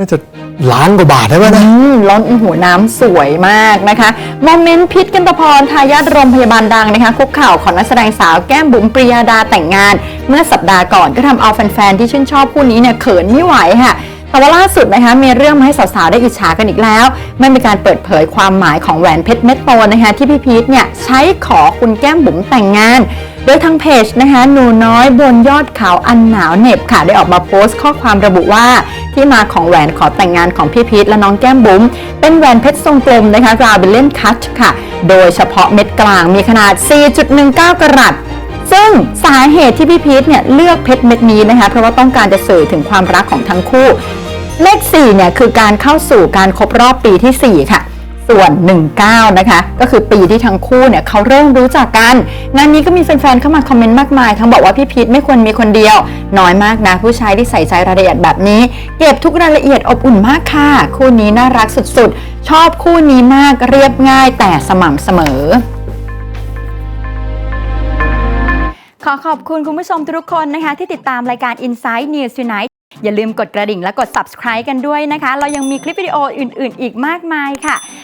น่าจะล้านกว่าบาทได้ไหมนะอืมล้นหัวน้ำสวยมากนะคะโมเมนต์พิษกันตพรทายาทโรงพยาบาลดังนะคะคุกเข่าของนักแสดงสาวแก้มบุ๋มปริยาดาแต่งงาน เมื่อสัปดาห์ก่อนก็ทำเอาแฟนๆ ที่ชื่นชอบคู่นี้เนี่ยเขินไม่ไหวค่ะ แต่ว่าล่าสุดนะคะมีเรื่องมาให้สาวๆ ได้อิจฉากันอีกแล้ว ไม่มีการเปิดเผยความหมายของแหวนเพชรเม็ดโตนะคะที่พี่พีทเนี่ยใช้ขอคุณแก้มบุ๋มแต่งงาน โดยทางเพจนะคะหนูน้อยบนยอดเขาอันหนาวเหน็บค่ะได้ออกมาโพสต์ข้อความระบุว่า ที่มาของแหวนขอแต่งงานของพี่พีทและน้องแก้มบุ๋มเป็นแหวนเพชรทรงกลมนะคะราเบลเลนคัชค่ะ โดยเฉพาะเม็ดกลางมีขนาด 4.19 กรัตซึ่งสาเหตุที่พี่พีทเนี่ยเลือกเพชรเม็ดนี้นะคะ เพราะว่าต้องการจะสื่อถึงความรักของทั้งคู่ เลข4เนี่ยคือการเข้าสู่การครบรอบปีที่ 4 ค่ะส่วน 19 นะคะ ก็คือปีที่ทั้งคู่เนี่ยเขาเริ่มรู้จักกัน งานนี้ก็มีแฟนๆ เข้ามาคอมเมนต์มากมาย ทั้งบอกว่าพี่พีทไม่ควรมีคนเดียว น้อยมากนะ ผู้ชายที่ใส่ใจรายละเอียดแบบนี้ เก็บทุกรายละเอียดอบอุ่นมากค่ะ คู่นี้น่ารักสุดๆ ชอบคู่นี้มากเรียบง่ายแต่สม่ำเสมอขอขอบคุณคุณผู้ชมทุกคนนะคะ ที่ติดตามรายการ Inside News Tonight อย่าลืมกดกระดิ่งและกด subscribe กันด้วยนะคะ เรายังมีคลิปวิดีโออื่น ๆ อีกมากมายค่ะ